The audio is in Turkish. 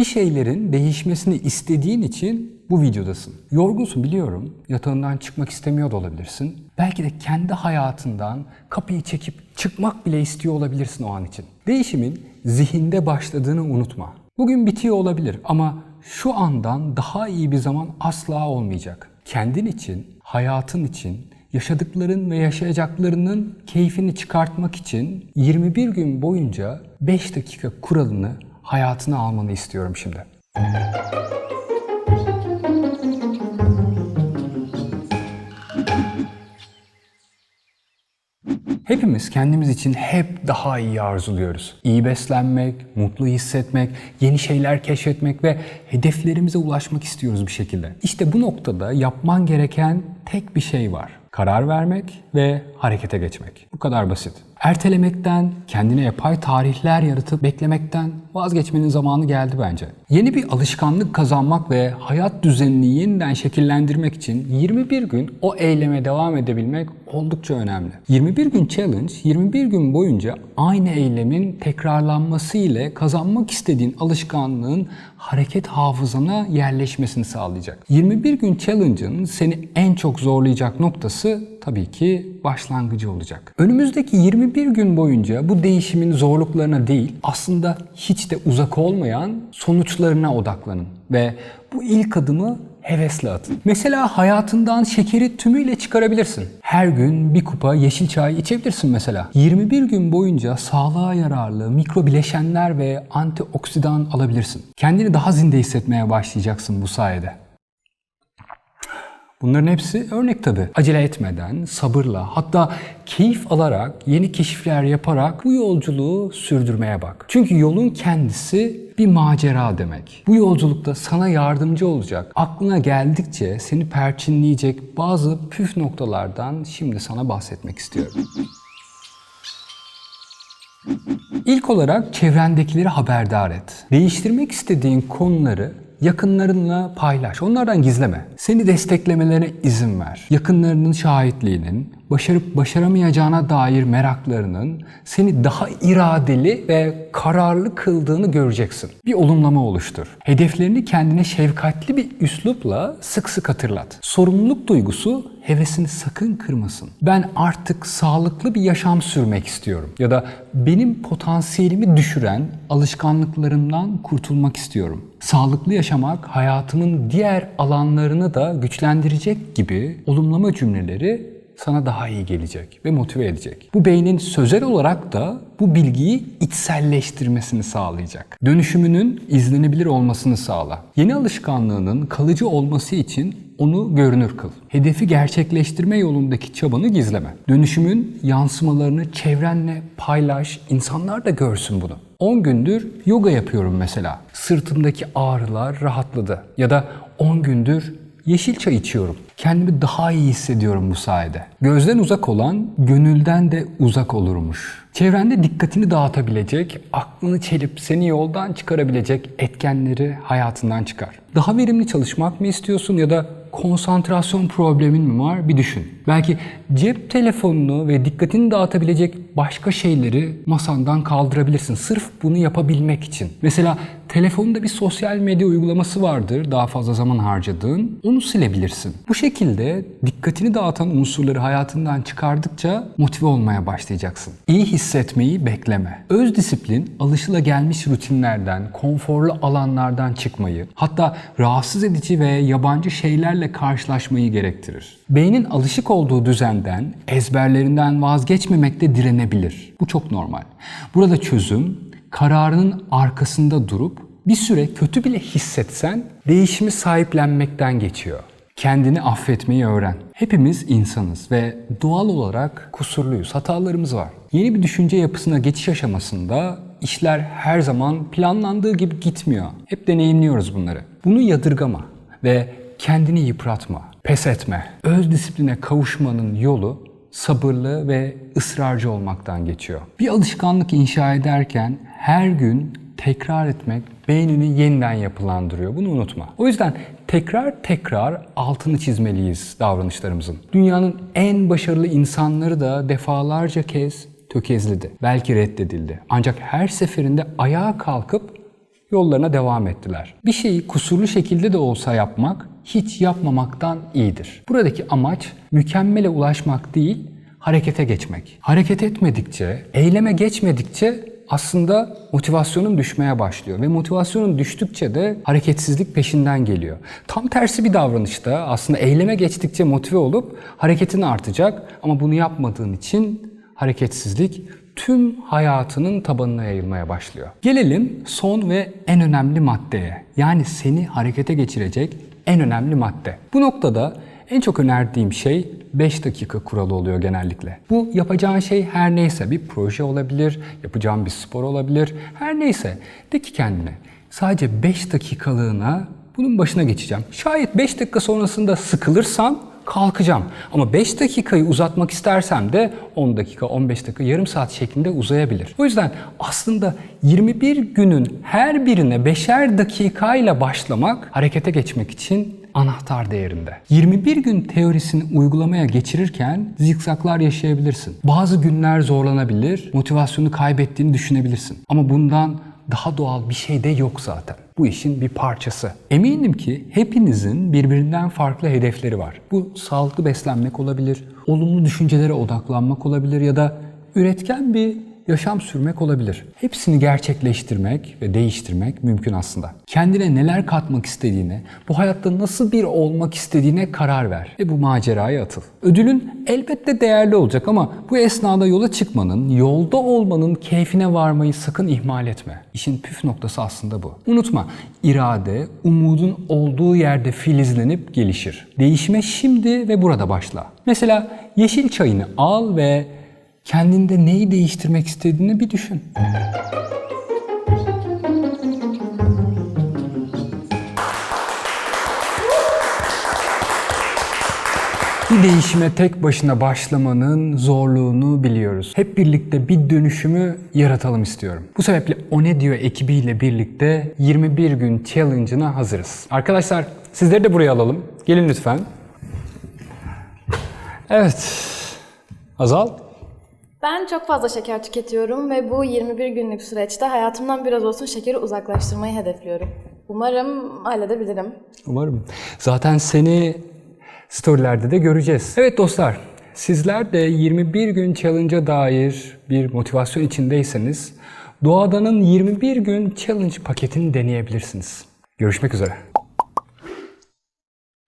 Bir şeylerin değişmesini istediğin için bu videodasın. Yorgunsun biliyorum. Yatağından çıkmak istemiyor da olabilirsin. Belki de kendi hayatından kapıyı çekip çıkmak bile istiyor olabilirsin o an için. Değişimin zihinde başladığını unutma. Bugün bitiyor olabilir ama şu andan daha iyi bir zaman asla olmayacak. Kendin için, hayatın için, yaşadıkların ve yaşayacaklarının keyfini çıkartmak için 21 gün boyunca 5 dakika kuralını hayatına almanı istiyorum şimdi. Hepimiz kendimiz için hep daha iyi arzuluyoruz. İyi beslenmek, mutlu hissetmek, yeni şeyler keşfetmek ve hedeflerimize ulaşmak istiyoruz bir şekilde. İşte bu noktada yapman gereken tek bir şey var. Karar vermek ve harekete geçmek. Bu kadar basit. Ertelemekten, kendine yapay tarihler yaratıp beklemekten vazgeçmenin zamanı geldi bence. Yeni bir alışkanlık kazanmak ve hayat düzenini yeniden şekillendirmek için 21 gün o eyleme devam edebilmek oldukça önemli. 21 gün challenge 21 gün boyunca aynı eylemin tekrarlanması ile kazanmak istediğin alışkanlığın hareket hafızana yerleşmesini sağlayacak. 21 gün challenge'ın seni en çok zorlayacak noktası tabii ki başlangıcı olacak. Önümüzdeki 21 gün boyunca bu değişimin zorluklarına değil, aslında hiç de uzak olmayan sonuçlarına odaklanın ve bu ilk adımı hevesle atın. Mesela hayatından şekeri tümüyle çıkarabilirsin. Her gün bir kupa yeşil çay içebilirsin mesela. 21 gün boyunca sağlığa yararlı mikro bileşenler ve antioksidan alabilirsin. Kendini daha zinde hissetmeye başlayacaksın bu sayede. Bunların hepsi örnek tabi. Acele etmeden, sabırla, hatta keyif alarak, yeni keşifler yaparak bu yolculuğu sürdürmeye bak. Çünkü yolun kendisi bir macera demek. Bu yolculukta sana yardımcı olacak, aklına geldikçe seni perçinleyecek bazı püf noktalardan şimdi sana bahsetmek istiyorum. İlk olarak çevrendekileri haberdar et. Değiştirmek istediğin konuları yakınlarınla paylaş. Onlardan gizleme. Seni desteklemelerine izin ver. Yakınlarının şahitliğinin, başarıp başaramayacağına dair meraklarının seni daha iradeli ve kararlı kıldığını göreceksin. Bir olumlama oluştur. Hedeflerini kendine şefkatli bir üslupla sık sık hatırlat. Sorumluluk duygusu hevesini sakın kırmasın. Ben artık sağlıklı bir yaşam sürmek istiyorum ya da benim potansiyelimi düşüren alışkanlıklarımdan kurtulmak istiyorum. Sağlıklı yaşamak hayatımın diğer alanlarını da güçlendirecek gibi olumlama cümleleri sana daha iyi gelecek ve motive edecek. Bu beynin sözel olarak da bu bilgiyi içselleştirmesini sağlayacak. Dönüşümünün izlenebilir olmasını sağla. Yeni alışkanlığının kalıcı olması için onu görünür kıl. Hedefi gerçekleştirme yolundaki çabanı gizleme. Dönüşümün yansımalarını çevrenle paylaş, insanlar da görsün bunu. 10 gündür yoga yapıyorum mesela. Sırtımdaki ağrılar rahatladı. Ya da 10 gündür yeşil çay içiyorum. Kendimi daha iyi hissediyorum bu sayede. Gözden uzak olan gönülden de uzak olurmuş. Çevrende dikkatini dağıtabilecek, aklını çelip seni yoldan çıkarabilecek etkenleri hayatından çıkar. Daha verimli çalışmak mı istiyorsun ya da konsantrasyon problemin mi var bir düşün. Belki cep telefonunu ve dikkatini dağıtabilecek başka şeyleri masandan kaldırabilirsin. Sırf bunu yapabilmek için. Mesela telefonda bir sosyal medya uygulaması vardır daha fazla zaman harcadığın. Onu silebilirsin. Bu şekilde dikkatini dağıtan unsurları hayatından çıkardıkça motive olmaya başlayacaksın. İyi hissetmeyi bekleme. Öz disiplin alışılagelmiş rutinlerden, konforlu alanlardan çıkmayı, hatta rahatsız edici ve yabancı şeylerle karşılaşmayı gerektirir. Beynin alışık olduğu düzenden, ezberlerinden vazgeçmemekte direnebilir. Bu çok normal. Burada çözüm kararının arkasında durup bir süre kötü bile hissetsen değişimi sahiplenmekten geçiyor. Kendini affetmeyi öğren. Hepimiz insanız ve doğal olarak kusurluyuz, hatalarımız var. Yeni bir düşünce yapısına geçiş aşamasında işler her zaman planlandığı gibi gitmiyor. Hep deneyimliyoruz bunları. Bunu yadırgama ve kendini yıpratma, pes etme. Öz disipline kavuşmanın yolu sabırlı ve ısrarcı olmaktan geçiyor. Bir alışkanlık inşa ederken her gün tekrar etmek beynini yeniden yapılandırıyor. Bunu unutma. O yüzden tekrar tekrar altını çizmeliyiz davranışlarımızın. Dünyanın en başarılı insanları da defalarca kez tökezledi. Belki reddedildi. Ancak her seferinde ayağa kalkıp yollarına devam ettiler. Bir şeyi kusurlu şekilde de olsa yapmak hiç yapmamaktan iyidir. Buradaki amaç mükemmele ulaşmak değil, harekete geçmek. Hareket etmedikçe, eyleme geçmedikçe aslında motivasyonun düşmeye başlıyor ve motivasyonun düştükçe de hareketsizlik peşinden geliyor. Tam tersi bir davranışta aslında eyleme geçtikçe motive olup hareketin artacak ama bunu yapmadığın için hareketsizlik tüm hayatının tabanına yayılmaya başlıyor. Gelelim son ve en önemli maddeye. Yani seni harekete geçirecek en önemli madde. Bu noktada en çok önerdiğim şey 5 dakika kuralı oluyor genellikle. Bu yapacağın şey her neyse bir proje olabilir, yapacağın bir spor olabilir, her neyse de ki kendine sadece 5 dakikalığına bunun başına geçeceğim. Şayet 5 dakika sonrasında sıkılırsan kalkacağım. Ama 5 dakikayı uzatmak istersem de 10 dakika, 15 dakika, yarım saat şeklinde uzayabilir. O yüzden aslında 21 günün her birine 5'er dakikayla başlamak harekete geçmek için anahtar değerinde. 21 gün teorisini uygulamaya geçirirken zikzaklar yaşayabilirsin. Bazı günler zorlanabilir, motivasyonu kaybettiğini düşünebilirsin. Ama bundan daha doğal bir şey de yok zaten. Bu işin bir parçası. Eminim ki hepinizin birbirinden farklı hedefleri var. Bu sağlıklı beslenmek olabilir, olumlu düşüncelere odaklanmak olabilir ya da üretken bir yaşam sürmek olabilir. Hepsini gerçekleştirmek ve değiştirmek mümkün aslında. Kendine neler katmak istediğine, bu hayatta nasıl bir olmak istediğine karar ver ve bu maceraya atıl. Ödülün elbette değerli olacak ama bu esnada yola çıkmanın, yolda olmanın keyfine varmayı sakın ihmal etme. İşin püf noktası aslında bu. Unutma, irade umudun olduğu yerde filizlenip gelişir. Değişime şimdi ve burada başla. Mesela yeşil çayını al ve kendinde neyi değiştirmek istediğini bir düşün. Bir değişime tek başına başlamanın zorluğunu biliyoruz. Hep birlikte bir dönüşümü yaratalım istiyorum. Bu sebeple O Ne Diyor ekibiyle birlikte 21 gün challenge'ına hazırız. Arkadaşlar sizleri de buraya alalım. Gelin lütfen. Evet. Azal. Ben çok fazla şeker tüketiyorum ve bu 21 günlük süreçte hayatımdan biraz olsun şekeri uzaklaştırmayı hedefliyorum. Umarım halledebilirim. Umarım. Zaten seni storylerde de göreceğiz. Evet dostlar, sizler de 21 gün challenge'a dair bir motivasyon içindeyseniz Doğadan'ın 21 gün challenge paketini deneyebilirsiniz. Görüşmek üzere.